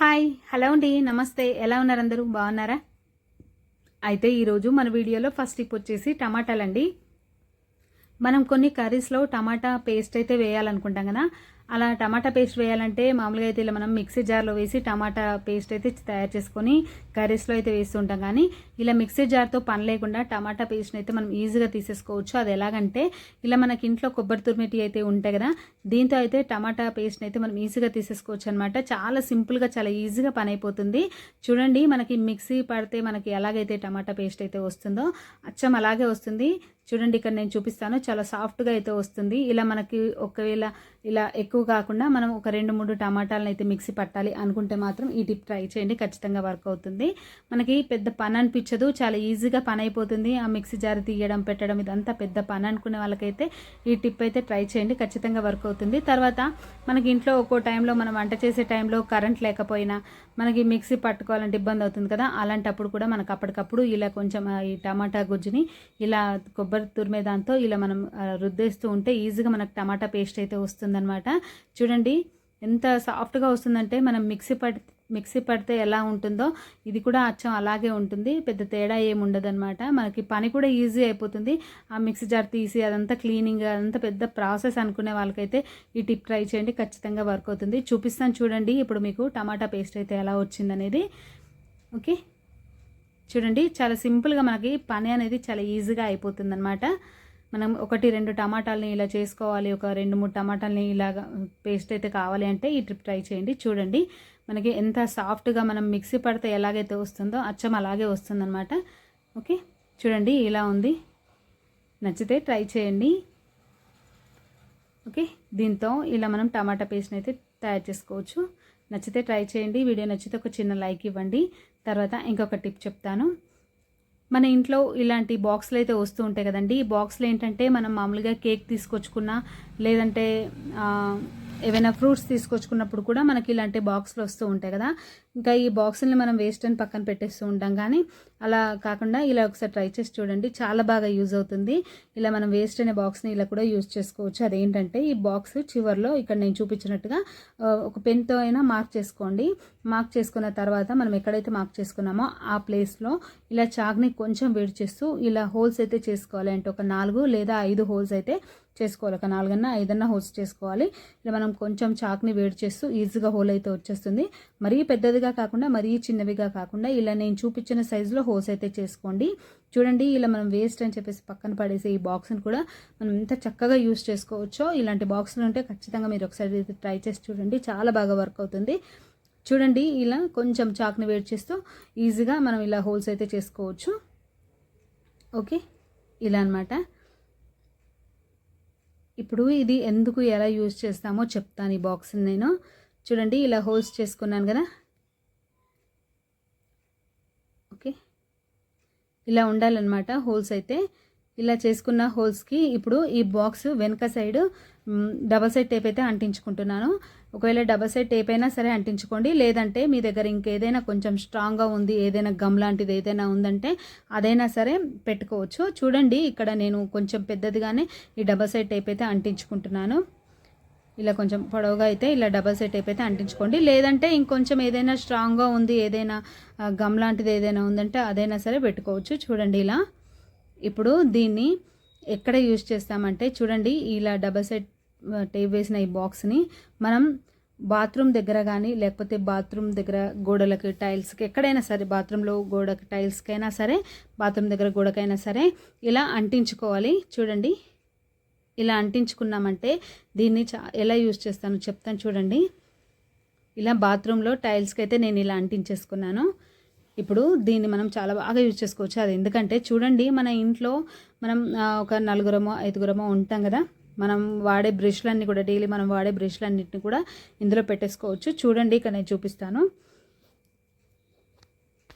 Hi hello అండి నమస్తే. ఎలా ఉన్నారు అందరూ? బాగున్నారా? అయితే ఈరోజు మన వీడియోలో ఫస్ట్ టిప్ వచ్చేసి టమాటాలండి. మనం కొన్ని కర్రీస్లో టమాటా పేస్ట్ అయితే వేయాలనుకుంటాం కదా అలా టమాటా పేస్ట్ వేయాలంటే మామూలుగా అయితే ఇలా మనం మిక్సీ జార్లో వేసి టమాటా పేస్ట్ అయితే తయారు చేసుకొని కర్రీస్లో అయితే వేస్తుంటాం. కానీ ఇలా మిక్సీ జార్తో పని లేకుండా టమాటా పేస్ట్ని అయితే మనం ఈజీగా తీసేసుకోవచ్చు. అది ఎలాగంటే ఇలా మనకి ఇంట్లో కొబ్బరి తురిమిటి అయితే ఉంటాయి కదా దీంతో అయితే టమాటా పేస్ట్ని అయితే మనం ఈజీగా తీసేసుకోవచ్చు అనమాట చాలా సింపుల్గా చాలా ఈజీగా పని అయిపోతుంది. చూడండి మనకి మిక్సీ పడితే మనకి ఎలాగైతే టమాటా పేస్ట్ అయితే వస్తుందో అచ్చం అలాగే వస్తుంది. చూడండి ఇక్కడ నేను చూపిస్తాను. చాలా సాఫ్ట్గా అయితే వస్తుంది. ఇలా మనకి ఒకవేళ ఇలా ఎక్కువ కాకుండా మనం ఒక రెండు మూడు టమాటాలను అయితే మిక్సీ పట్టాలి అనుకుంటే మాత్రం ఈ టిప్ ట్రై చేయండి. ఖచ్చితంగా వర్క్ అవుతుంది. మనకి పెద్ద పని అనిపించదు. చాలా ఈజీగా పని అయిపోతుంది. ఆ మిక్సీ జారి తీయడం పెట్టడం ఇదంతా పెద్ద పని అనుకునే వాళ్ళకైతే ఈ టిప్ అయితే ట్రై చేయండి. ఖచ్చితంగా వర్క్ అవుతుంది. తర్వాత మనకి ఇంట్లో ఒక్కో టైంలో మనం వంట చేసే టైంలో కరెంట్ లేకపోయినా మనకి మిక్సీ పట్టుకోవాలంటే ఇబ్బంది అవుతుంది కదా. అలాంటప్పుడు కూడా మనకు అప్పటికప్పుడు ఇలా కొంచెం ఈ టమాటా గుజ్జుని ఇలా కొబ్బరి తురిమే దాంతో ఇలా మనం రుద్దేస్తూ ఉంటే ఈజీగా మనకు టమాటా పేస్ట్ అయితే వస్తుందనమాట చూడండి ఎంత సాఫ్ట్గా వస్తుందంటే మనం మిక్సీ పడి మిక్సీ పడితే ఎలా ఉంటుందో ఇది కూడా అచ్చం అలాగే ఉంటుంది. పెద్ద తేడా ఏమి ఉండదన్నమాట మనకి పని కూడా ఈజీ అయిపోతుంది. ఆ మిక్సీ జార్ తీసి అదంతా క్లీనింగ్ అదంతా పెద్ద ప్రాసెస్ అనుకునే వాళ్ళకైతే ఈ టిప్ ట్రై చేయండి. ఖచ్చితంగా వర్క్ అవుతుంది. చూపిస్తాను చూడండి ఇప్పుడు మీకు టమాటా పేస్ట్ అయితే ఎలా వచ్చిందనేది. ఓకే? చూడండి చాలా సింపుల్గా మనకి పని అనేది చాలా ఈజీగా అయిపోతుంది అనమాట మనం ఒకటి రెండు టమాటాలని ఇలా చేసుకోవాలి ఒక రెండు మూడు టమాటాలని ఇలాగా పేస్ట్ అయితే కావాలి అంటే ఈ ట్రిప్ ట్రై చేయండి చూడండి. మనకి ఎంత సాఫ్ట్గా మనం మిక్సీ పడితే ఎలాగైతే వస్తుందో అచ్చం అలాగే వస్తుందన్నమాట. ఓకే చూడండి ఇలా ఉంది. నచ్చితే ట్రై చేయండి. ఓకే దీంతో ఇలా మనం టమాటా పేస్ట్ని అయితే తయారు చేసుకోవచ్చు. నచ్చితే ట్రై చేయండి. వీడియో నచ్చితే ఒక చిన్న లైక్ ఇవ్వండి. తర్వాత ఇంకొక టిప్ చెప్తాను. మన ఇంట్లో ఇలాంటి బాక్సులు అయితే వస్తూ ఉంటాయి కదండి. ఈ బాక్సులు ఏంటంటే మనం మామూలుగా కేక్ తీసుకొచ్చుకున్నా లేదంటే ఏవైనా ఫ్రూట్స్ తీసుకొచ్చుకున్నప్పుడు కూడా మనకి ఇలాంటి బాక్సులు వస్తూ ఉంటాయి కదా. ఇంకా ఈ బాక్సుల్ని మనం వేస్ట్ అని పక్కన పెట్టేస్తూ ఉంటాం. కానీ అలా కాకుండా ఇలా ఒకసారి ట్రై చేసి చూడండి. చాలా బాగా యూజ్ అవుతుంది. ఇలా మనం వేస్ట్ అనే బాక్స్ని ఇలా కూడా యూజ్ చేసుకోవచ్చు. అదేంటంటే ఈ బాక్స్ చివర్లో ఇక్కడ నేను చూపించినట్టుగా ఒక పెన్తో అయినా మార్క్ చేసుకోండి. మార్క్ చేసుకున్న తర్వాత మనం ఎక్కడైతే మార్క్ చేసుకున్నామో ఆ ప్లేస్లో ఇలా చాక్ని కొంచెం వేడి చేస్తూ ఇలా హోల్స్ అయితే చేసుకోవాలి. అంటే ఒక నాలుగు లేదా ఐదు హోల్స్ అయితే చేసుకోవాలి. ఒక నాలుగన్నా ఐదన్నా హోల్స్ చేసుకోవాలి. ఇలా మనం కొంచెం చాక్ని వేడి చేస్తూ ఈజీగా హోల్ అయితే వచ్చేస్తుంది. మరీ పెద్దదిగా కాకుండా మరీ చిన్నవిగా కాకుండా ఇలా నేను చూపించిన సైజులో హోస్ అయితే చేసుకోండి. చూడండి ఇలా మనం వేస్ట్ అని చెప్పేసి పక్కన పడేసి ఈ బాక్స్ని కూడా మనం ఎంత చక్కగా యూస్ చేసుకోవచ్చో. ఇలాంటి బాక్స్లు ఉంటే ఖచ్చితంగా మీరు ఒకసారి ట్రై చేసి చూడండి. చాలా బాగా వర్క్ అవుతుంది. చూడండి ఇలా కొంచెం చాక్ని వేడి చేస్తూ ఈజీగా మనం ఇలా హోల్స్ అయితే చేసుకోవచ్చు. ఓకే ఇలా అన్నమాట. ఇప్పుడు ఇది ఎందుకు ఎలా యూజ్ చేస్తామో చెప్తాను ఈ బాక్స్ని నేను. చూడండి ఇలా హోల్స్ చేసుకున్నాను కదా ఓకే ఇలా ఉండాలన్నమాట హోల్స్ అయితే. ఇలా చేసుకున్న హోల్స్కి ఇప్పుడు ఈ బాక్స్ వెనక సైడ్ డబల్ సైడ్ టేప్ అయితే అంటించుకుంటున్నాను. ఒకవేళ డబల్ సైడ్ టేప్ అయినా సరే అంటించుకోండి. లేదంటే మీ దగ్గర ఇంకేదైనా కొంచెం స్ట్రాంగ్గా ఉంది ఏదైనా గమ్ లాంటిది ఏదైనా ఉందంటే అదైనా సరే పెట్టుకోవచ్చు. చూడండి ఇక్కడ నేను కొంచెం పెద్దదిగానే ఈ డబల్ సైడ్ టేప్ అయితే అంటించుకుంటున్నాను. ఇలా కొంచెం పొడవుగా అయితే ఇలా డబల్ సెట్ అయిపోతే అంటించుకోండి. లేదంటే ఇంకొంచెం ఏదైనా స్ట్రాంగ్గా ఉంది ఏదైనా గమ్ లాంటిది ఏదైనా ఉందంటే అదైనా సరే పెట్టుకోవచ్చు. చూడండి ఇలా. ఇప్పుడు దీన్ని ఎక్కడ యూజ్ చేస్తామంటే చూడండి ఇలా డబల్ సెట్ టేప్ వేసిన ఈ బాక్స్ని మనం బాత్రూమ్ దగ్గర కానీ లేకపోతే బాత్రూమ్ దగ్గర గోడలకి టైల్స్కి ఎక్కడైనా సరే బాత్రూంలో గోడకి టైల్స్కైనా సరే బాత్రూమ్ దగ్గర గోడకైనా సరే ఇలా అంటించుకోవాలి. చూడండి. ఇలా అంటించుకున్నామంటే దీన్ని చా ఎలా యూజ్ చేస్తాను చెప్తాను చూడండి. ఇలా బాత్రూంలో టైల్స్కి అయితే నేను ఇలా అంటించేసుకున్నాను. ఇప్పుడు దీన్ని మనం చాలా బాగా యూజ్ చేసుకోవచ్చు అది. ఎందుకంటే చూడండి మన ఇంట్లో మనం ఒక నలుగురమో ఐదుగురమో ఉంటాం కదా. మనం వాడే బ్రష్లన్నీ కూడా డైలీ మనం వాడే బ్రష్లన్నింటిని కూడా ఇందులో పెట్టేసుకోవచ్చు. చూడండి ఇక్కడ నేను చూపిస్తాను.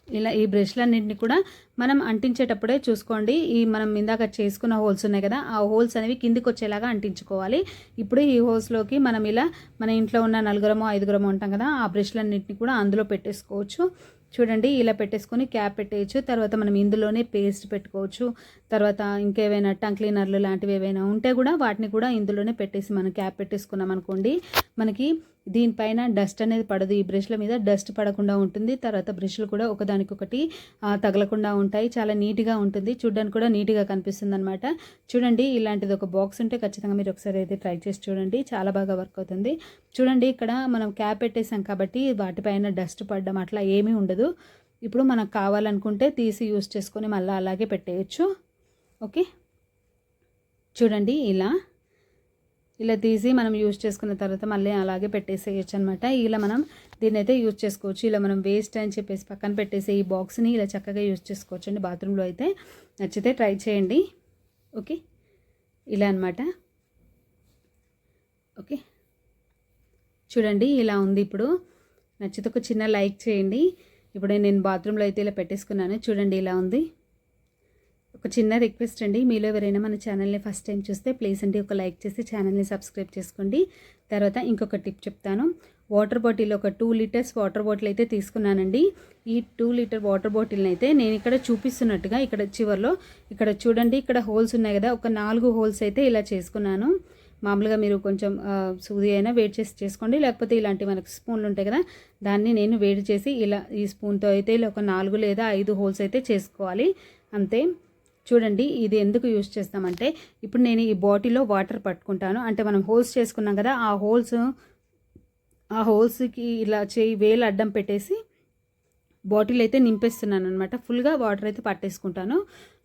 ఇలా ఈ బ్రష్లన్నింటినీ కూడా మనం అంటించేటప్పుడే చూసుకోండి. ఈ మనం ఇందాక చేసుకున్న హోల్స్ ఉన్నాయి కదా ఆ హోల్స్ అనేవి కిందికి వచ్చేలాగా అంటించుకోవాలి. ఇప్పుడు ఈ హోల్స్లోకి మనం ఇలా మన ఇంట్లో ఉన్న నలుగురమో ఐదుగురమో ఉంటాం కదా ఆ బ్రష్లన్నింటినీ కూడా అందులో పెట్టేసుకోవచ్చు. చూడండి ఇలా పెట్టేసుకొని క్యాప్ పెట్టేయచ్చు. తర్వాత మనం ఇందులోనే పేస్ట్ పెట్టుకోవచ్చు. తర్వాత ఇంకేవైనా టంగ్ క్లీనర్లు లాంటివి ఏవైనా ఉంటే కూడా వాటిని కూడా ఇందులోనే పెట్టేసి మనం క్యాప్ పెట్టేసుకున్నాం అనుకోండి మనకి దీనిపైన డస్ట్ అనేది పడదు. ఈ బ్రష్ల మీద డస్ట్ పడకుండా ఉంటుంది. తర్వాత బ్రష్లు కూడా ఒకదానికొకటి తగలకుండా ఉంటాయి. చాలా నీట్గా ఉంటుంది. చూడడానికి కూడా నీట్గా కనిపిస్తుంది అనమాట చూడండి ఇలాంటిది ఒక బాక్స్ ఉంటే ఖచ్చితంగా మీరు ఒకసారి అయితే ట్రై చేసి చూడండి. చాలా బాగా వర్క్ అవుతుంది. చూడండి ఇక్కడ మనం క్యాప్ పెట్టేసాం కాబట్టి వాటిపైన డస్ట్ పడడం అట్లా ఏమీ ఉండదు. ఇప్పుడు మనకు కావాలనుకుంటే తీసి యూస్ చేసుకొని మళ్ళీ అలాగే పెట్టేయచ్చు. ఓకే. చూడండి ఇలా. ఇలా తీసి మనం యూజ్ చేసుకున్న తర్వాత మళ్ళీ అలాగే పెట్టేసేయచ్చు అనమాట ఇలా మనం దీన్ని అయితే యూజ్ చేసుకోవచ్చు. ఇలా మనం వేస్ట్ అని చెప్పేసి పక్కన పెట్టేసే ఈ బాక్స్ని ఇలా చక్కగా యూజ్ చేసుకోవచ్చు అండి బాత్రూంలో అయితే. నచ్చితే ట్రై చేయండి. ఓకే. ఇలా అనమాట. ఓకే. చూడండి ఇలా ఉంది ఇప్పుడు. నచ్చితే ఒక చిన్న లైక్ చేయండి. ఇప్పుడు నేను బాత్రూంలో అయితే ఇలా పెట్టేసుకున్నాను. చూడండి ఇలా ఉంది. ఒక చిన్న రిక్వెస్ట్ అండి. మీలో ఎవరైనా మన ఛానల్ని ఫస్ట్ టైం చూస్తే ప్లీజ్ అండి ఒక లైక్ చేసి ఛానల్ని సబ్స్క్రైబ్ చేసుకోండి. తర్వాత ఇంకొక టిప్ చెప్తాను. వాటర్ బాటిల్ ఒక టూ లీటర్స్ వాటర్ బాటిల్ అయితే తీసుకున్నానండి. ఈ టూ లీటర్ వాటర్ బాటిల్ని అయితే నేను ఇక్కడ చూపిస్తున్నట్టుగా ఇక్కడ చివర్లో ఇక్కడ చూడండి ఇక్కడ హోల్స్ ఉన్నాయి కదా ఒక నాలుగు హోల్స్ అయితే ఇలా చేసుకున్నాను. మామూలుగా మీరు కొంచెం సూది అయినా వేడి చేసి చేసుకోండి. లేకపోతే ఇలాంటి మనకు స్పూన్లు ఉంటాయి కదా దాన్ని నేను వేడి చేసి ఇలా ఈ స్పూన్తో అయితే ఇలా ఒక నాలుగు లేదా ఐదు హోల్స్ అయితే చేసుకోవాలి. అంతే. చూడండి ఇది ఎందుకు యూస్ చేస్తామంటే ఇప్పుడు నేను ఈ బాటిల్లో వాటర్ పట్టుకుంటాను. అంటే మనం హోల్స్ చేసుకున్నాం కదా ఆ హోల్స్ ఆ హోల్స్కి ఇలా చేయి వేలు అడ్డం పెట్టేసి బాటిల్ అయితే నింపేస్తున్నాను అనమాట ఫుల్గా వాటర్ అయితే పట్టేసుకుంటాను.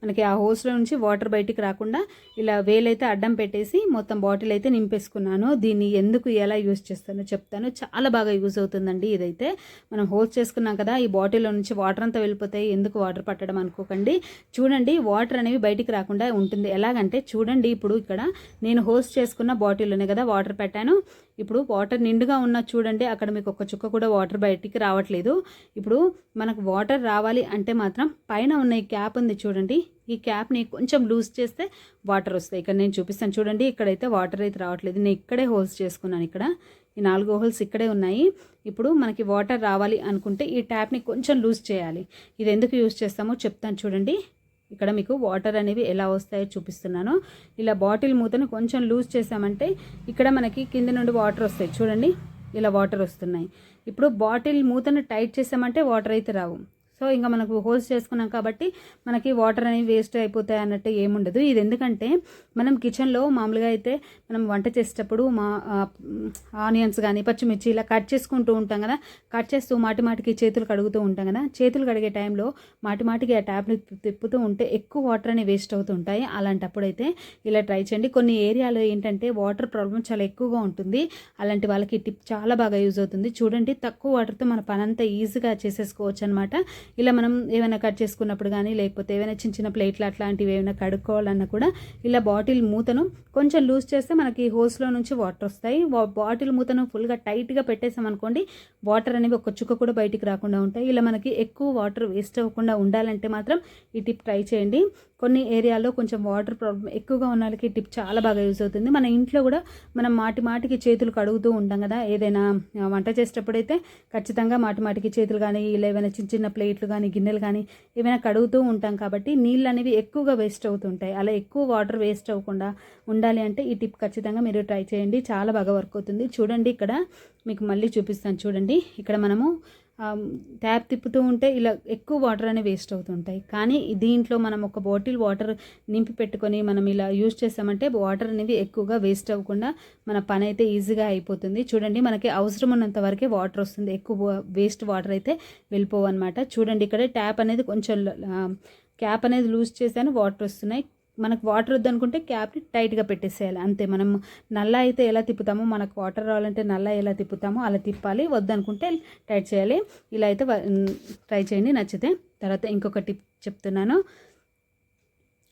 మనకి ఆ హోస్లో నుంచి వాటర్ బయటికి రాకుండా ఇలా వేలైతే అడ్డం పెట్టేసి మొత్తం బాటిల్ అయితే నింపేసుకున్నాను. దీన్ని ఎందుకు ఎలా యూజ్ చేస్తానో చెప్తాను. చాలా బాగా యూజ్ అవుతుందండి ఇదైతే. మనం హోల్స్ చేసుకున్నాం కదా ఈ బాటిల్లో నుంచి వాటర్ అంతా వెళ్ళిపోతాయి. ఎందుకు వాటర్ పట్టడం అనుకోకండి. చూడండి వాటర్ అనేవి బయటికి రాకుండా ఉంటుంది. ఎలాగంటే చూడండి ఇప్పుడు ఇక్కడ నేను హోల్స్ చేసుకున్న బాటిల్లోనే కదా వాటర్ పెట్టాను. ఇప్పుడు వాటర్ నిండుగా ఉన్న చూడండి అక్కడ మీకు ఒక చుక్క కూడా వాటర్ బయటికి రావట్లేదు. ఇప్పుడు మనకు వాటర్ రావాలి అంటే మాత్రం పైన ఉన్న ఈ క్యాప్ ఉంది చూడండి. ఈ క్యాప్ని కొంచెం లూజ్ చేస్తే వాటర్ వస్తాయి. ఇక్కడ నేను చూపిస్తాను. చూడండి ఇక్కడైతే వాటర్ అయితే రావట్లేదు. నేను ఇక్కడే హోల్స్ చేసుకున్నాను ఇక్కడ. ఈ నాలుగు హోల్స్ ఇక్కడే ఉన్నాయి. ఇప్పుడు మనకి వాటర్ రావాలి అనుకుంటే ఈ ట్యాప్ని కొంచెం లూజ్ చేయాలి. ఇది ఎందుకు యూజ్ చేస్తామో చెప్తాను చూడండి. ఇక్కడ మీకు వాటర్ అనేవి ఎలా వస్తాయో చూపిస్తున్నాను. ఇలా బాటిల్ మూతను కొంచెం లూజ్ చేసామంటే ఇక్కడ మనకి కింద నుండి వాటర్ వస్తాయి. చూడండి ఇలా వాటర్ వస్తున్నాయి. ఇప్పుడు బాటిల్ మూతను టైట్ చేసామంటే వాటర్ అయితే రావు. సో ఇంకా మనకు హోల్స్ చేసుకున్నాం కాబట్టి మనకి వాటర్ అనేవి వేస్ట్ అయిపోతాయి అన్నట్టు ఏముండదు. ఇది ఎందుకంటే మనం కిచెన్లో మామూలుగా అయితే మనం వంట చేసేటప్పుడు మా ఆనియన్స్ కానీ పచ్చిమిర్చి ఇలా కట్ చేసుకుంటూ ఉంటాం కదా. కట్ చేస్తూ మాటి మాటికి చేతులు కడుగుతూ ఉంటాం కదా. చేతులు కడిగే టైంలో మాటి మాటికి ఆ ట్యాప్ని తిప్పుతూ ఉంటే ఎక్కువ వాటర్ అనేవి వేస్ట్ అవుతూ ఉంటాయి. అలాంటప్పుడు అయితే ఇలా ట్రై చేయండి. కొన్ని ఏరియాలో ఏంటంటే వాటర్ ప్రాబ్లం చాలా ఎక్కువగా ఉంటుంది. అలాంటి వాళ్ళకి టిప్ చాలా బాగా యూజ్ అవుతుంది. చూడండి తక్కువ వాటర్తో మన పనంతా ఈజీగా చేసేసుకోవచ్చు అనమాట ఇలా మనం ఏమైనా కట్ చేసుకున్నప్పుడు కానీ లేకపోతే ఏమైనా చిన్న చిన్న ప్లేట్లు అట్లాంటివి ఏమైనా కడుక్కోవాలన్నా కూడా ఇలా బాటిల్ మూతను కొంచెం లూజ్ చేస్తే మనకి హోల్స్లో నుంచి వాటర్ వస్తాయి. వా- బాటిల్ మూతను ఫుల్గా టైట్గా పెట్టేసామనుకోండి వాటర్ అనేవి ఒక చుక్క కూడా బయటికి రాకుండా ఉంటాయి. ఇలా మనకి ఎక్కువ వాటర్ వేస్ట్ అవ్వకుండా ఉండాలంటే మాత్రం ఈ టిప్ ట్రై చేయండి. కొన్ని ఏరియాలో కొంచెం వాటర్ ప్రాబ్లం ఎక్కువగా ఉన్న వాళ్ళకి టిప్ చాలా బాగా యూజ్ అవుతుంది. మన ఇంట్లో కూడా మనం మాటి మాటికి చేతులు కడుగుతూ ఉంటాం కదా ఏదైనా వంట చేసేటప్పుడు అయితే ఖచ్చితంగా మాటి మాటికి చేతులు కానీ ఇలా ఏమైనా చిన్న చిన్న ప్లేట్లు కానీ గిన్నెలు కానీ ఏమైనా కడుగుతూ ఉంటాం కాబట్టి నీళ్ళు అనేవి ఎక్కువగా వేస్ట్ అవుతుంటాయి. అలా ఎక్కువ వాటర్ వేస్ట్ అవ్వకుండా ఉండాలి అంటే ఈ టిప్ ఖచ్చితంగా మీరు ట్రై చేయండి. చాలా బాగా వర్క్ అవుతుంది. చూడండి ఇక్కడ మీకు మళ్ళీ చూపిస్తాను. చూడండి ఇక్కడ మనము ట్యాప్ తిప్పుతూ ఉంటే ఇలా ఎక్కువ వాటర్ అనేవి వేస్ట్ అవుతుంటాయి. కానీ దీంట్లో మనం ఒక బాటిల్ వాటర్ నింపి పెట్టుకొని మనం ఇలా యూజ్ చేసామంటే వాటర్ అనేవి ఎక్కువగా వేస్ట్ అవ్వకుండా మన పని అయితే ఈజీగా అయిపోతుంది. చూడండి మనకి అవసరం ఉన్నంత వరకే వాటర్ వస్తుంది. ఎక్కువ వేస్ట్ వాటర్ అయితే వెళ్ళిపోవన్నమాట. చూడండి ఇక్కడ ట్యాప్ అనేది కొంచెం క్యాప్ అనేది లూజ్ చేశాను వాటర్ వస్తున్నాయి. మనకు వాటర్ వద్దనుకుంటే క్యాప్ని టైట్గా పెట్టేసేయాలి. అంతే మనం నల్ల అయితే ఎలా తిప్పుతామో మనకు వాటర్ రావాలంటే నల్ల ఎలా తిప్పుతామో అలా తిప్పాలి. వద్దనుకుంటే టైట్ చేయాలి. ఇలా అయితే ట్రై చేయండి నచ్చితే. తర్వాత ఇంకొక టిప్ చెప్తున్నాను.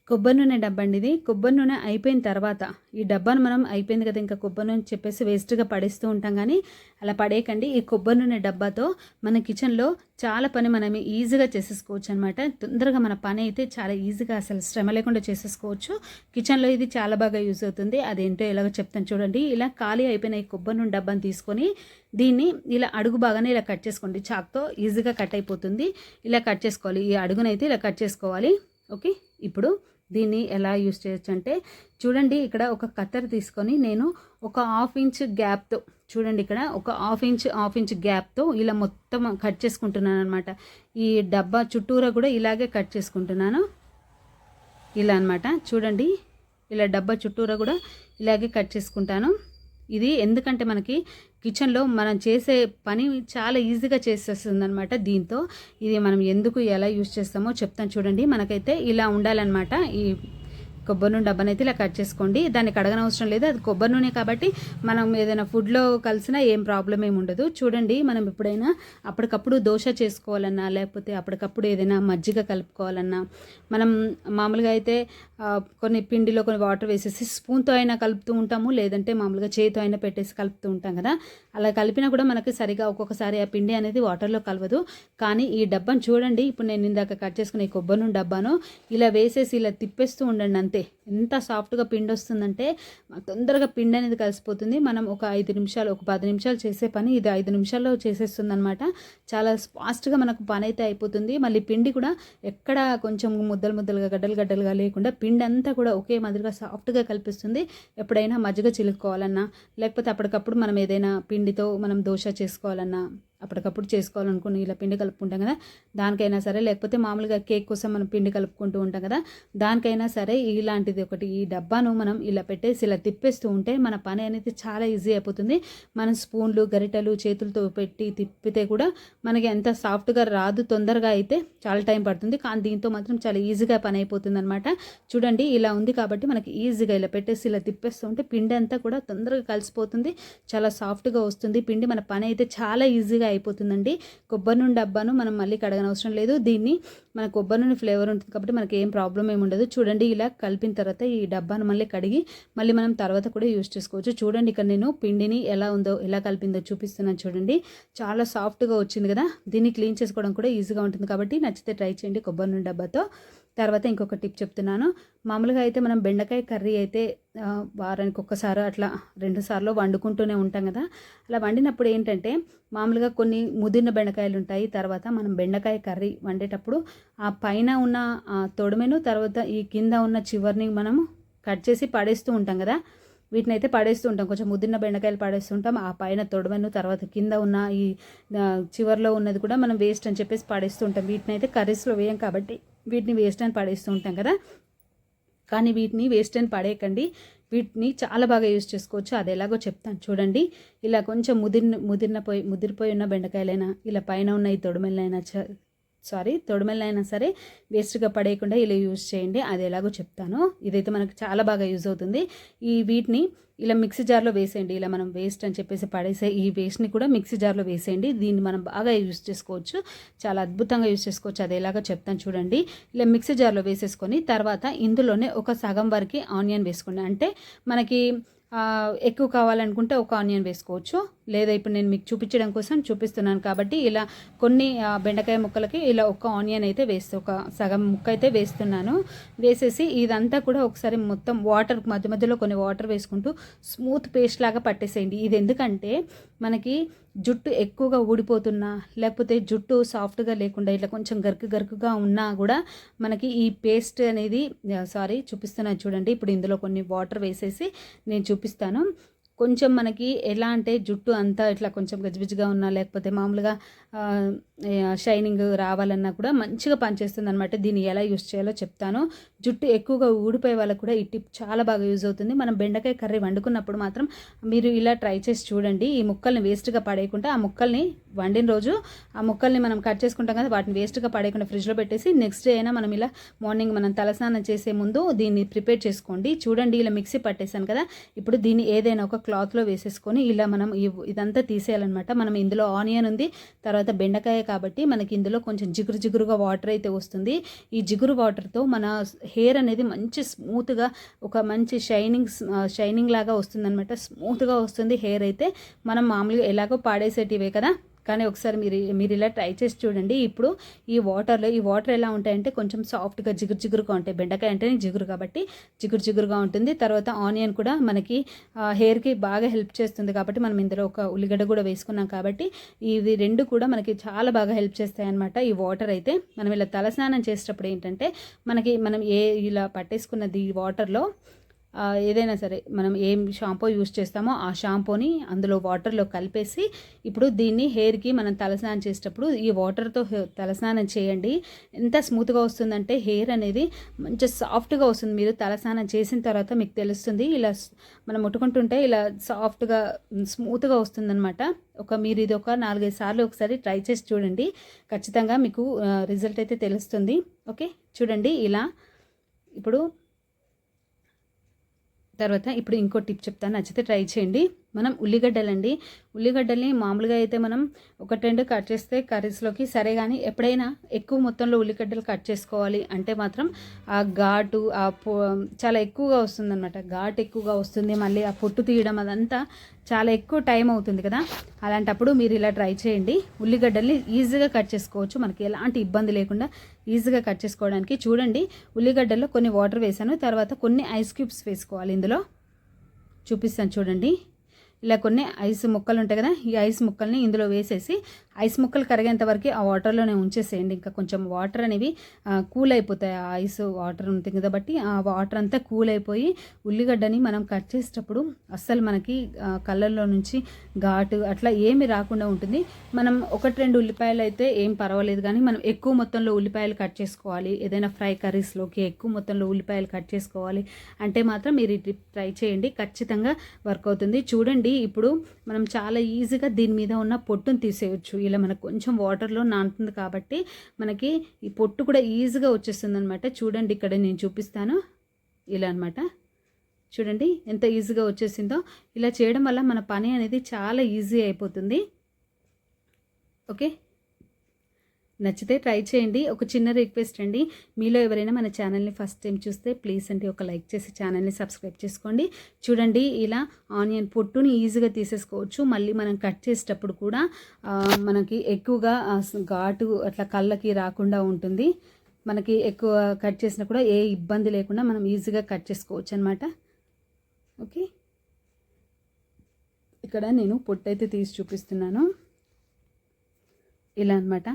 కొబ్బరి నూనె డబ్బా అండి ఇది కొబ్బరి నూనె అయిపోయిన తర్వాత ఈ డబ్బాను మనం అయిపోయింది కదా ఇంకా కొబ్బరి నూనె చెప్పేసి వేస్ట్గా పడేస్తూ ఉంటాం కానీ అలా పడేయకండి. ఈ కొబ్బరి నూనె డబ్బాతో మన కిచెన్లో చాలా పని మనం ఈజీగా చేసేసుకోవచ్చు అనమాట తొందరగా మన పని అయితే చాలా ఈజీగా అసలు శ్రమ లేకుండా చేసేసుకోవచ్చు. కిచెన్లో ఇది చాలా బాగా యూజ్ అవుతుంది. అదేంటో ఎలాగో చెప్తాను చూడండి. ఇలా ఖాళీ అయిపోయిన ఈ కొబ్బరి నూనె డబ్బాను తీసుకొని దీన్ని ఇలా అడుగు బాగానే ఇలా కట్ చేసుకోండి. చాక్తో ఈజీగా కట్ అయిపోతుంది. ఇలా కట్ చేసుకోవాలి. ఈ అడుగునైతే ఇలా కట్ చేసుకోవాలి. ఓకే? ఇప్పుడు దీన్ని ఎలా యూస్ చేయొచ్చు అంటే చూడండి ఇక్కడ ఒక కత్తెర తీసుకొని నేను ఒక హాఫ్ ఇంచ్ గ్యాప్తో చూడండి ఇక్కడ ఒక హాఫ్ ఇంచ్ హాఫ్ ఇంచ్ గ్యాప్తో ఇలా మొత్తం కట్ చేసుకుంటున్నాను అనమాట ఈ డబ్బా చుట్టూరా కూడా ఇలాగే కట్ చేసుకుంటున్నాను. ఇలా అనమాట చూడండి ఇలా డబ్బా చుట్టూరా కూడా ఇలాగే కట్ చేసుకుంటాను. ఇది ఎందుకంటే మనకి కిచెన్లో మనం చేసే పని చాలా ఈజీగా చేసేస్తుంది అనమాట దీంతో. ఇది మనం ఎందుకు ఎలా యూజ్ చేస్తామో చెప్తాను చూడండి. మనకైతే ఇలా ఉండాలన్నమాట ఈ కొబ్బరి నూనె డబ్బానైతే ఇలా కట్ చేసుకోండి. దాన్ని కడగనవసరం లేదు. అది కొబ్బరి నూనె కాబట్టి మనం ఏదైనా ఫుడ్లో కలిసినా ఏం ప్రాబ్లం ఏమి ఉండదు. చూడండి మనం ఎప్పుడైనా అప్పటికప్పుడు దోశ చేసుకోవాలన్నా లేకపోతే అప్పటికప్పుడు ఏదైనా మజ్జిగ కలుపుకోవాలన్నా మనం మామూలుగా అయితే కొన్ని పిండిలో కొన్ని వాటర్ వేసేసి స్పూన్తో అయినా కలుపుతూ ఉంటాము. లేదంటే మామూలుగా చేతితో అయినా పెట్టేసి కలుపుతూ ఉంటాం కదా. అలా కలిపినా కూడా మనకి సరిగా ఒక్కొక్కసారి ఆ పిండి అనేది వాటర్లో కలవదు. కానీ ఈ డబ్బాను చూడండి. ఇప్పుడు నేను ఇందాక కట్ చేసుకునే కొబ్బరి నూనె డబ్బాను ఇలా వేసేసి ఇలా తిప్పేస్తూ ఉండండి అంతే. అంతే ఎంత సాఫ్ట్గా పిండి వస్తుందంటే తొందరగా పిండి అనేది కలిసిపోతుంది. మనం ఒక ఐదు నిమిషాలు ఒక పది నిమిషాలు చేసే పని ఇది ఐదు నిమిషాల్లో చేసేస్తుంది అనమాట చాలా ఫాస్ట్గా మనకు పని అయితే అయిపోతుంది. మళ్ళీ పిండి కూడా ఎక్కడ కొంచెం ముద్దలు ముద్దలుగా గడ్డలు గడ్డలుగా లేకుండా పిండి అంతా కూడా ఒకే మాదిరిగా సాఫ్ట్గా కల్పిస్తుంది. ఎప్పుడైనా మజ్జిగ చిలుక్కోవాలన్నా లేకపోతే అప్పటికప్పుడు మనం ఏదైనా పిండితో మనం దోశ చేసుకోవాలన్నా అప్పటికప్పుడు చేసుకోవాలనుకుని ఇలా పిండి కలుపుకుంటాం కదా దానికైనా సరే లేకపోతే మామూలుగా కేక్ కోసం మనం పిండి కలుపుకుంటూ ఉంటాం కదా దానికైనా సరే ఇలాంటిది ఒకటి ఈ డబ్బాను మనం ఇలా పెట్టేసి ఇలా తిప్పేస్తూ ఉంటే మన పని అనేది చాలా ఈజీ అయిపోతుంది. మనం స్పూన్లు గరిటెలు చేతులతో పెట్టి తిప్పితే కూడా మనకి ఎంత సాఫ్ట్గా రాదు తొందరగా అయితే చాలా టైం పడుతుంది. కానీ దీంతో మాత్రం చాలా ఈజీగా పని అయిపోతుంది అనమాట చూడండి ఇలా ఉంది కాబట్టి మనకి ఈజీగా ఇలా పెట్టేసి ఇలా తిప్పేస్తూ ఉంటే పిండి అంతా కూడా తొందరగా కలిసిపోతుంది చాలా సాఫ్ట్గా వస్తుంది. పిండి మన పని అయితే చాలా ఈజీగా అయిపోతుందండి. కొబ్బరి నుండి డబ్బాను మనం మళ్ళీ కడగనవసరం లేదు. దీన్ని మన కొబ్బరి నుండి ఫ్లేవర్ ఉంటుంది కాబట్టి మనకి ఏం ప్రాబ్లం ఏమి ఉండదు. చూడండి ఇలా కలిపిన తర్వాత ఈ డబ్బాను మళ్ళీ కడిగి మళ్ళీ మనం తర్వాత కూడా యూజ్ చేసుకోవచ్చు. చూడండి ఇక్కడ నేను పిండిని ఎలా ఉందో ఎలా కలిపిందో చూపిస్తున్నాను చూడండి. చాలా సాఫ్ట్గా వచ్చింది కదా. దీన్ని క్లీన్ చేసుకోవడం కూడా ఈజీగా ఉంటుంది కాబట్టి నచ్చితే ట్రై చేయండి కొబ్బరి నుండి డబ్బాతో తర్వాత ఇంకొక టిప్ చెప్తున్నాను. మామూలుగా అయితే మనం బెండకాయ కర్రీ అయితే వారానికి ఒక్కసారి అట్లా రెండు సార్లు వండుకుంటూనే ఉంటాం కదా. అలా వండినప్పుడు ఏంటంటే మామూలుగా కొన్ని ముదిరిన బెండకాయలు ఉంటాయి. తర్వాత మనం బెండకాయ కర్రీ వండేటప్పుడు ఆ పైన ఉన్న తొడమెను తర్వాత ఈ కింద ఉన్న చివరిని మనము కట్ చేసి పడేస్తూ ఉంటాం కదా. వీటిని అయితే పడేస్తూ ఉంటాం. కొంచెం ముదిరిన బెండకాయలు పడేస్తుంటాం ఆ పైన తొడమను తర్వాత కింద ఉన్న ఈ చివరిలో ఉన్నది కూడా మనం వేస్ట్ అని చెప్పేసి పడేస్తూ ఉంటాం. వీటిని అయితే కర్రీస్లో వేయం కాబట్టి. వీటిని వేస్ట్ అని పడేస్తూ ఉంటాం కదా. కానీ వీటిని వేస్ట్ అని పడేయకండి. వీటిని చాలా బాగా యూజ్ చేసుకోవచ్చు. అది ఎలాగో చెప్తాను. చూడండి. ఇలా కొంచెం ముదిరిన ముదిరిన పోయి ముదిరిపోయి ఉన్న బెండకాయలైనా ఇలా పైన ఉన్న ఈ తొడమెల్లైనా సారీ తొడమెల్లైనా సరే వేస్ట్గా పడేయకుండా ఇలా యూజ్ చేయండి. అది ఎలాగో చెప్తాను. ఇదైతే మనకు చాలా బాగా యూజ్ అవుతుంది. ఈ వీటిని ఇలా మిక్సీ జార్లో వేసేయండి. ఇలా మనం వేస్ట్ అని చెప్పేసి పడేసే ఈ వేస్ట్ని కూడా మిక్సీ జార్లో వేసేయండి. దీన్ని మనం బాగా యూజ్ చేసుకోవచ్చు. చాలా అద్భుతంగా యూజ్ చేసుకోవచ్చు. అది ఎలాగో చెప్తాను చూడండి. ఇలా మిక్సీ జార్లో వేసేసుకొని తర్వాత ఇందులోనే ఒక సగం వరకు ఆనియన్ వేసుకోండి. అంటే మనకి ఎక్కువ కావాలనుకుంటే ఒక ఆనియన్ వేసుకోవచ్చు. లేదా ఇప్పుడు నేను మీకు చూపించడం కోసం చూపిస్తున్నాను కాబట్టి ఇలా కొన్ని బెండకాయ ముక్కలకి ఇలా ఒక ఆనియన్ అయితే వేస్తే ఒక సగం ముక్క అయితే వేస్తున్నాను. వేసేసి ఇదంతా కూడా ఒకసారి మొత్తం వాటర్ మధ్య మధ్యలో కొన్ని వాటర్ వేసుకుంటూ స్మూత్ పేస్ట్ లాగా పట్టేసేయండి. ఇది ఎందుకంటే మనకి జుట్టు ఎక్కువగా ఊడిపోతున్నా లేకపోతే జుట్టు సాఫ్ట్గా లేకుండా ఇట్లా కొంచెం గరుకు గరుకుగా ఉన్నా కూడా మనకి ఈ పేస్ట్ అనేది సారీ చూపిస్తున్నాను చూడండి. ఇప్పుడు ఇందులో కొన్ని వాటర్ వేసేసి నేను చూపిస్తాను. కొంచెం మనకి ఎలా అంటే జుట్టు అంతా ఇట్లా కొంచెం గజిబిజిగా ఉన్నా లేకపోతే మామూలుగా షైనింగ్ రావాలన్నా కూడా మంచిగా పనిచేస్తుంది అనమాట దీన్ని ఎలా యూస్ చేయాలో చెప్తాను. జుట్టు ఎక్కువగా ఊడిపోయే వాళ్ళకు కూడా ఈ టిప్ చాలా బాగా యూజ్ అవుతుంది. మనం బెండకాయ కర్రీ వండుకున్నప్పుడు మాత్రం మీరు ఇలా ట్రై చేసి చూడండి. ఈ ముక్కల్ని వేస్ట్గా పడేయకుండా ఆ ముక్కల్ని వండిన రోజు ఆ ముక్కల్ని మనం కట్ చేసుకుంటాం కదా వాటిని వేస్ట్గా పడేయకుండా ఫ్రిడ్జ్లో పెట్టేసి నెక్స్ట్ డే అయినా మనం ఇలా మార్నింగ్ మనం తలస్నానం చేసే ముందు దీన్ని ప్రిపేర్ చేసుకోండి. చూడండి ఇలా మిక్సీ పట్టేశాను కదా. ఇప్పుడు దీన్ని ఏదైనా ఒక క్లాత్లో వేసేసుకొని ఇలా మనం ఇదంతా తీసేయాలన్నమాట. మనం ఇందులో ఆనియన్ ఉంది తర్వాత బెండకాయ కాబట్టి మనకి ఇందులో కొంచెం జిగురు జిగురుగా వాటర్ అయితే వస్తుంది. ఈ జిగురు వాటర్తో మన హెయిర్ అనేది మంచి స్మూత్గా ఒక మంచి షైనింగ్ షైనింగ్ లాగా వస్తుందన్నమాట. స్మూత్గా వస్తుంది హెయిర్ అయితే. మనం మామూలుగా ఎలాగో పాడేసేటివే కదా? కానీ ఒకసారి మీరు మీరు ఇలా ట్రై చేసి చూడండి. ఇప్పుడు ఈ వాటర్లో ఈ వాటర్ ఎలా ఉంటాయంటే కొంచెం సాఫ్ట్గా జిగురు జిగురుగా ఉంటాయి. బెండకాయ అంటేనే జిగురు కాబట్టి జిగురు జిగురుగా ఉంటుంది. తర్వాత ఆనియన్ కూడా మనకి హెయిర్కి బాగా హెల్ప్ చేస్తుంది కాబట్టి మనం ఇందులో ఒక ఉల్లిగడ్డ కూడా వేసుకున్నాం కాబట్టి ఇవి రెండు కూడా మనకి చాలా బాగా హెల్ప్ చేస్తాయి అనమాట ఈ వాటర్ అయితే మనం ఇలా తలస్నానం చేసేటప్పుడు ఏంటంటే మనకి మనం ఏ ఇలా పట్టేసుకున్నది ఈ వాటర్లో ఏదైనా సరే మనం ఏం షాంపూ యూస్ చేస్తామో ఆ షాంపూని అందులో వాటర్లో కలిపేసి ఇప్పుడు దీన్ని హెయిర్కి మనం తలస్నానం చేసేటప్పుడు ఈ వాటర్తో తలస్నానం చేయండి. ఎంత స్మూత్గా వస్తుందంటే హెయిర్ అనేది మంచి సాఫ్ట్గా వస్తుంది. మీరు తలస్నానం చేసిన తర్వాత మీకు తెలుస్తుంది. ఇలా మనం ముట్టుకుంటుంటే ఇలా సాఫ్ట్గా స్మూత్గా వస్తుందన్నమాట. ఒక మీరు ఇది ఒక నాలుగైదు సార్లు ఒకసారి ట్రై చేసి చూడండి. ఖచ్చితంగా మీకు రిజల్ట్ అయితే తెలుస్తుంది. ఓకే? చూడండి ఇలా. ఇప్పుడు తర్వాత ఇప్పుడు ఇంకో టిప్ చెప్తాను. నచ్చితే ట్రై చేయండి. మనం ఉల్లిగడ్డలండి. ఉల్లిగడ్డల్ని మామూలుగా అయితే మనం ఒకటి రెండు కట్ చేస్తే కర్రీస్లోకి సరే కానీ ఎప్పుడైనా ఎక్కువ మొత్తంలో ఉల్లిగడ్డలు కట్ చేసుకోవాలి అంటే మాత్రం ఆ ఘాటు ఆ పొ చాలా ఎక్కువగా వస్తుందన్నమాట. ఘాటు ఎక్కువగా వస్తుంది మళ్ళీ ఆ పొట్టు తీయడం అదంతా చాలా ఎక్కువ టైం అవుతుంది కదా. అలాంటప్పుడు మీరు ఇలా ట్రై చేయండి. ఉల్లిగడ్డల్ని ఈజీగా కట్ చేసుకోవచ్చు. మనకి ఎలాంటి ఇబ్బంది లేకుండా ఈజీగా కట్ చేసుకోవడానికి చూడండి. ఉల్లిగడ్డల్లో కొన్ని వాటర్ వేసాను. తర్వాత కొన్ని ఐస్ క్యూబ్స్ వేసుకోవాలి ఇందులో. చూపిస్తాను చూడండి. ఇలా కొన్ని ఐస్ ముక్కలు ఉంటాయి కదా ఈ ఐస్ ముక్కల్ని ఇందులో వేసేసి ఐస్ ముక్కలు కరిగేంత వరకు ఆ వాటర్లోనే ఉంచేసేయండి. ఇంకా కొంచెం వాటర్ అనేవి కూల్ అయిపోతాయి ఆ ఐస్ వాటర్ ఉంటుంది కాబట్టి ఆ వాటర్ అంతా కూల్ అయిపోయి ఉల్లిగడ్డని మనం కట్ చేసేటప్పుడు అస్సలు మనకి కలర్లో కళ్ళల్లో నుంచి ఘాటు అట్లా ఏమి రాకుండా ఉంటుంది. మనం ఒకటి రెండు ఉల్లిపాయలు అయితే ఏం పర్వాలేదు కానీ మనం ఎక్కువ మొత్తంలో ఉల్లిపాయలు కట్ చేసుకోవాలి. ఏదైనా ఫ్రై కర్రీస్లోకి ఎక్కువ మొత్తంలో ఉల్లిపాయలు కట్ చేసుకోవాలి అంటే మాత్రం మీరు ఈ ట్రిప్ ట్రై చేయండి. ఖచ్చితంగా వర్క్ అవుతుంది. చూడండి ఇప్పుడు మనం చాలా ఈజీగా దీని మీద ఉన్న పొట్టును తీసేయచ్చు. ఇలా మనకు కొంచెం వాటర్లో నానుతుంది కాబట్టి మనకి ఈ పొట్టు కూడా ఈజీగా వచ్చేస్తుంది అనమాట చూడండి ఇక్కడ నేను చూపిస్తాను. ఇలా అనమాట చూడండి ఎంత ఈజీగా వచ్చేసిందో. ఇలా చేయడం వల్ల మన పని అనేది చాలా ఈజీ అయిపోతుంది. ఓకే నచ్చితే ట్రై చేయండి. ఒక చిన్న రిక్వెస్ట్ అండి. మీలో ఎవరైనా మన ఛానల్ని ఫస్ట్ టైం చూస్తే ప్లీజ్ అండి ఒక లైక్ చేసి ఛానల్ని సబ్స్క్రైబ్ చేసుకోండి. చూడండి ఇలా ఆనియన్ పొట్టుని ఈజీగా తీసేసుకోవచ్చు. మళ్ళీ మనం కట్ చేసేటప్పుడు కూడా మనకి ఎక్కువగా ఘాటు అట్లా కళ్ళకి రాకుండా ఉంటుంది. మనకి ఎక్కువ కట్ చేసినా కూడా ఏ ఇబ్బంది లేకుండా మనం ఈజీగా కట్ చేసుకోవచ్చు అనమాట ఓకే? ఇక్కడ నేను పొట్టు అయితే తీసి చూపిస్తున్నాను. ఇలా అన్నమాట.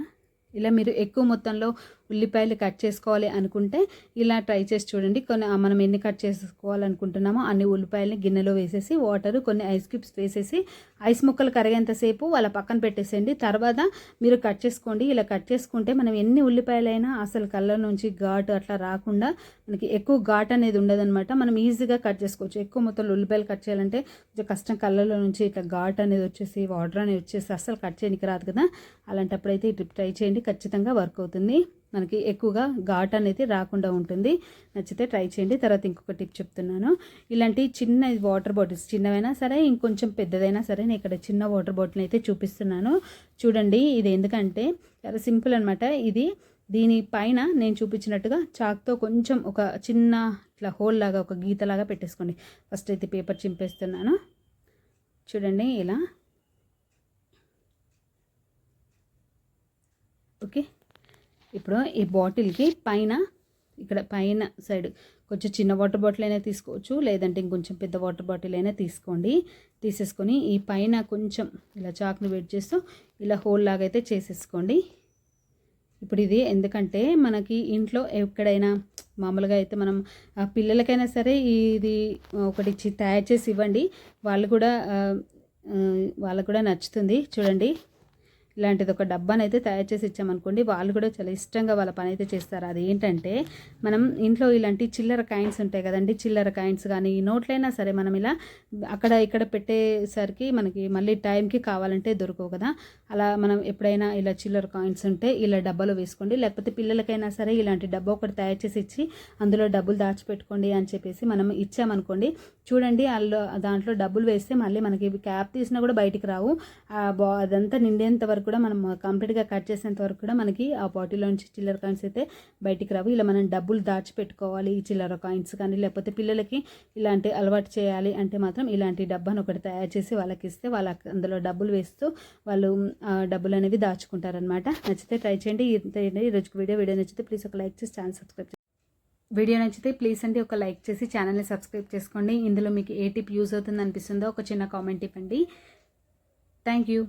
ఇలా మీరు ఎక్కువ మొత్తంలో ఉల్లిపాయలు కట్ చేసుకోవాలి అనుకుంటే ఇలా ట్రై చేసి చూడండి. కొన్ని మనం ఎన్ని కట్ చేసుకోవాలనుకుంటున్నామో అన్ని ఉల్లిపాయలని గిన్నెలో వేసేసి వాటర్ కొన్ని ఐస్ క్యూబ్స్ వేసేసి ఐస్ ముక్కలు కరిగేంతసేపు వాళ్ళ పక్కన పెట్టేసేయండి. తర్వాత మీరు కట్ చేసుకోండి. ఇలా కట్ చేసుకుంటే మనం ఎన్ని ఉల్లిపాయలైనా అసలు కళ్ళ నుంచి ఘాటు అట్లా రాకుండా మనకి ఎక్కువ ఘాట్ అనేది ఉండదన్నమాట. మనం ఈజీగా కట్ చేసుకోవచ్చు. ఎక్కువ మొత్తంలో ఉల్లిపాయలు కట్ చేయాలంటే కొంచెం కష్టం. కళ్ళలో నుంచి ఇట్లా ఘాట్ అనేది వచ్చేసి వాటర్ అనేది వచ్చేసి అసలు కట్ చేయడానికి రాదు కదా. అలాంటప్పుడైతే ఈ ట్రిప్ ట్రై చేయండి. ఖచ్చితంగా వర్క్ అవుతుంది. మనకి ఎక్కువగా ఘాట్ అనేది రాకుండా ఉంటుంది. నచ్చితే ట్రై చేయండి. తర్వాత ఇంకొక టిప్ చెప్తున్నాను. ఇలాంటి చిన్న వాటర్ బాటిల్స్ చిన్నవైనా సరే ఇంకొంచెం పెద్దదైనా సరే నేను ఇక్కడ చిన్న వాటర్ బాటిల్ అయితే చూపిస్తున్నాను. చూడండి ఇది ఎందుకంటే చాలా సింపుల్ అనమాట ఇది దీని పైన నేను చూపించినట్టుగా చాక్తో కొంచెం ఒక చిన్న ఇట్లా హోల్ లాగా ఒక గీతలాగా పెట్టేసుకోండి. ఫస్ట్ అయితే పేపర్ చింపేస్తున్నాను. చూడండి ఇలా. ఓకే. ఇప్పుడు ఈ బాటిల్కి పైన ఇక్కడ పైన సైడ్ కొంచెం చిన్న వాటర్ బాటిల్ అయినా తీసుకోవచ్చు లేదంటే ఇంకొంచెం పెద్ద వాటర్ బాటిల్ అయినా తీసుకోండి. తీసేసుకొని ఈ పైన కొంచెం ఇలా చాక్ని వెయిట్ చేస్తూ ఇలా హోల్ లాగా అయితే చేసేసుకోండి. ఇప్పుడు ఇది ఎందుకంటే మనకి ఇంట్లో ఎక్కడైనా మామూలుగా అయితే మనం ఆ పిల్లలకైనా సరే ఇది ఒకటి తయారు చేసి ఇవ్వండి. వాళ్ళు కూడా వాళ్ళకు కూడా నచ్చుతుంది. చూడండి. ఇలాంటిది ఒక డబ్బాని అయితే తయారు చేసి ఇచ్చామనుకోండి వాళ్ళు కూడా చాలా ఇష్టంగా వాళ్ళ పని అయితే చేస్తారు. అది ఏంటంటే మనం ఇంట్లో ఇలాంటి చిల్లర కాయిన్స్ ఉంటాయి కదండి చిల్లర కాయిన్స్ కానీ నోట్లైనా సరే మనం ఇలా అక్కడ ఇక్కడ పెట్టేసరికి మనకి మళ్ళీ టైంకి కావాలంటే దొరకవు కదా. అలా మనం ఎప్పుడైనా ఇలా చిల్లర కాయిన్స్ ఉంటే ఇలా డబ్బాలో వేసుకోండి లేకపోతే పిల్లలకైనా సరే ఇలాంటి డబ్బా ఒకటి తయారు చేసి ఇచ్చి అందులో డబ్బులు దాచిపెట్టుకోండి అని చెప్పేసి మనం ఇచ్చామనుకోండి చూడండి అందులో దాంట్లో డబ్బులు వేస్తే మళ్ళీ మనకి క్యాప్ తీసినా కూడా బయటికి రావు. ఆ బా అదంతా నిండేంత వరకు కూడా మనం కంప్లీట్గా కట్ చేసేంత వరకు కూడా మనకి ఆ బాటిల్లో నుంచి చిల్లర కాయిన్స్ అయితే బయటికి రావు. ఇలా మనం డబ్బులు దాచిపెట్టుకోవాలి ఈ చిల్లర కాయిన్స్ కానీ లేకపోతే పిల్లలకి ఇలాంటి అలవాటు చేయాలి అంటే మాత్రం ఇలాంటి డబ్బాను ఒకటి తయారు చేసి వాళ్ళకి ఇస్తే వాళ్ళకి అందులో డబ్బులు వేస్తూ వాళ్ళు డబ్బులు అనేవి దాచుకుంటారనమాట నచ్చితే ట్రై చేయండి. ఈ రోజుకి వీడియో వీడియో నచ్చితే ప్లీజ్ ఒక లైక్ చేసి ఛానల్ సబ్స్క్రైబ్ చేయండి. వీడియో నచ్చితే ప్లీజ్ అండి ఒక లైక్ చేసి ఛానల్ని సబ్స్క్రైబ్ చేసుకోండి. ఇందులో మీకు ఏ టిప్ యూజ్ అవుతుంది అనిపిస్తుందో ఒక చిన్న కామెంట్ ఇవ్వండి. Thank you